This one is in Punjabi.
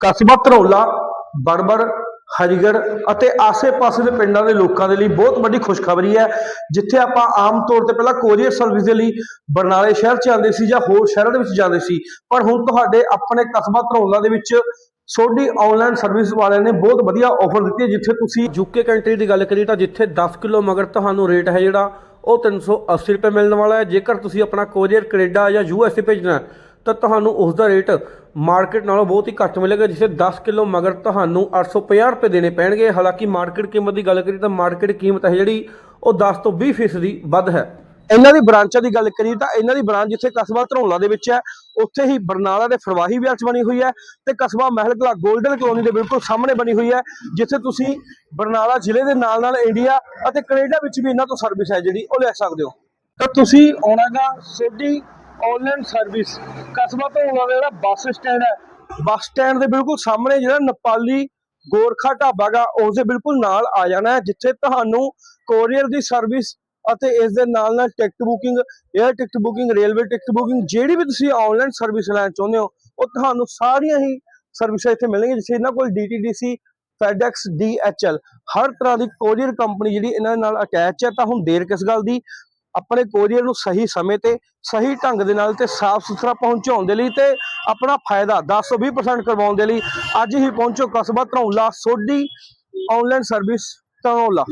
ਕਸਬਾ ਧਰੌਲਾ ਬੜਬੜ ਹਰੀਗੜ੍ਹ ਅਤੇ ਆਸੇ-ਪਾਸੇ ਦੇ ਪਿੰਡਾਂ ਦੇ ਲੋਕਾਂ ਦੇ ਲਈ ਬਹੁਤ ਵੱਡੀ ਖੁਸ਼ਖਬਰੀ ਹੈ, ਜਿੱਥੇ ਆਪਾਂ ਆਮ ਤੌਰ ਤੇ ਪਹਿਲਾਂ ਕੋਰੀਅਰ ਸਰਵਿਸ ਦੇ ਲਈ ਬਰਨਾਲੇ ਸ਼ਹਿਰ 'ਚ ਜਾਂਦੇ ਸੀ ਜਾਂ ਹੋਰ ਸ਼ਹਿਰਾਂ ਦੇ ਵਿੱਚ ਜਾਂਦੇ ਸੀ, ਪਰ ਹੁਣ ਤੁਹਾਡੇ ਆਪਣੇ ਕਸਬਾ ਧਰੌਲਾ ਦੇ ਵਿੱਚ ਸੋਡੀ ਆਨਲਾਈਨ ਸਰਵਿਸ ਵਾਲਿਆਂ ਨੇ ਬਹੁਤ ਵਧੀਆ ਆਫਰ ਦਿੱਤੀ ਹੈ, ਜਿੱਥੇ ਤੁਸੀਂ ਯੂਕੇ ਕੰਟਰੀ ਦੀ ਗੱਲ ਕਰੀਏ ਤਾਂ ਜਿੱਥੇ 10 ਕਿਲੋ ਮਗਰ ਤੁਹਾਨੂੰ ਰੇਟ ਹੈ ਜਿਹੜਾ, ਉਹ 380 ਰੁਪਏ ਮਿਲਣ ਵਾਲਾ ਹੈ, ਜੇਕਰ ਤੁਸੀਂ ਆਪਣਾ ਕੋਰੀਅਰ ਕੈਨੇਡਾ ਜਾਂ ਯੂਐਸਏ ਭੇਜਣਾ ਤਾਂ ਤੁਹਾਨੂੰ ਉਸ ਦਾ ਰੇਟ ਮਾਰਕੀਟ ਨਾਲੋਂ ਬਹੁਤ ਹੀ ਘੱਟ ਮਿਲੇਗਾ ਜਿਸੇ 10 ਕਿਲੋ ਮਗਰ ਤੁਹਾਨੂੰ 850 ਰੁਪਏ ਦੇਣੇ ਪੈਣਗੇ। ਹਾਲਾਂਕਿ ਮਾਰਕੀਟ ਕੀਮਤ ਦੀ ਗੱਲ ਕਰੀਏ ਤਾਂ ਮਾਰਕੀਟ ਕੀਮਤ ਹੈ ਜਿਹੜੀ ਉਹ 10 ਤੋਂ 20 ਫੀਸਦੀ ਵੱਧ ਹੈ। ਇਹਨਾਂ ਦੀ ਬ੍ਰਾਂਚਾਂ ਦੀ ਗੱਲ ਕਰੀਏ ਤਾਂ ਇਹਨਾਂ ਦੀ ਬ੍ਰਾਂਚ ਜਿੱਥੇ ਕਸਬਾ ਧਰੌਲਾ ਦੇ ਵਿੱਚ ਹੈ, ਉੱਥੇ ਹੀ ਬਰਨਾਲਾ ਦੇ ਫਰਵਾਹੀ ਵਿਆਹ 'ਚ ਬਣੀ ਹੋਈ ਹੈ ਤੇ ਕਸਬਾ ਮਹਿਲ ਕਲਾ 골ਡਨ ਕਲੋਨੀ ਦੇ ਬਿਲਕੁਲ ਸਾਹਮਣੇ ਬਣੀ ਹੋਈ ਹੈ, ਜਿੱਥੇ ਤੁਸੀਂ ਬਰਨਾਲਾ ਜ਼ਿਲ੍ਹੇ ਦੇ ਨਾਲ ਨਾਲ ਇੰਡੀਆ ਅਤੇ ਕੈਨੇਡਾ ਵਿੱਚ ਵੀ ਇਹਨਾਂ ਤੋਂ ਸਰਵਿਸ ਹੈ ਜਿਹੜੀ ਉਹ ਲੈ ਸਕਦੇ ਹੋ। ਤਾਂ ਤੁਸੀਂ ਆਉਣਾਗਾ ਸੋਢੀ ਆਨਲਾਈਨ ਸਰਵਿਸ ਕਸਬਾ ਧਰੌਲਾ ਦਾ ਜਿਹੜਾ ਬੱਸ ਸਟੈਂਡ ਹੈ। ਬੱਸ ਸਟੈਂਡ ਦੇ ਬਿਲਕੁਲ ਸਾਹਮਣੇ ਜਿਹੜਾ ਨੇਪਾਲੀ ਗੋਰਖਾ ਢਾਬਾ ਉਸ ਦੇ ਬਿਲਕੁਲ ਨਾਲ ਆ ਜਾਣਾ ਹੈ, ਜਿੱਥੇ ਤੁਹਾਨੂੰ ਕੋਰੀਅਰ ਦੀ ਸਰਵਿਸ ਅਤੇ ਇਸ ਦੇ ਨਾਲ ਨਾਲ ticket booking air ticket booking railway ticket booking ਜਿਹੜੀ ਵੀ ਤੁਸੀਂ ਆਨਲਾਈਨ ਸਰਵਿਸ ਲੈਣਾ ਚਾਹੁੰਦੇ ਹੋ, ਉਹ ਤੁਹਾਨੂੰ ਸਾਰੀਆਂ ਹੀ ਸਰਵਿਸਾਂ ਇੱਥੇ ਮਿਲਣਗੀਆਂ ਜਿਵੇਂ ਇਹਨਾਂ ਕੋਲ DTDC FedEx DHL ਹਰ ਤਰ੍ਹਾਂ ਦੀ ਕੋਰੀਅਰ ਕੰਪਨੀ ਜਿਹੜੀ ਇਹਨਾਂ ਨਾਲ ਅਟੈਚ ਹੈ, ਤਾਂ ਹੁਣ ਦੇਰ ਕਿਸ ਗੱਲ ਦੀ? ਆਪਣੇ ਕੋਰੀਅਰ ਨੂੰ ਸਹੀ ਸਮੇਂ ਤੇ ਸਹੀ ਢੰਗ ਦੇ ਨਾਲ ਤੇ ਸਾਫ਼ ਸੁਥਰਾ ਪਹੁੰਚਾਉਣ ਦੇ ਲਈ ਤੇ ਆਪਣਾ ਫਾਇਦਾ 10 ਤੋਂ 20% ਕਰਵਾਉਣ ਦੇ ਲਈ ਅੱਜ ਹੀ ਪਹੁੰਚੋ ਕਸਬਾ ਧਰੌਲਾ ਸੋਢੀ ਆਨਲਾਈਨ ਸਰਵਿਸ ਧਰੌਲਾ।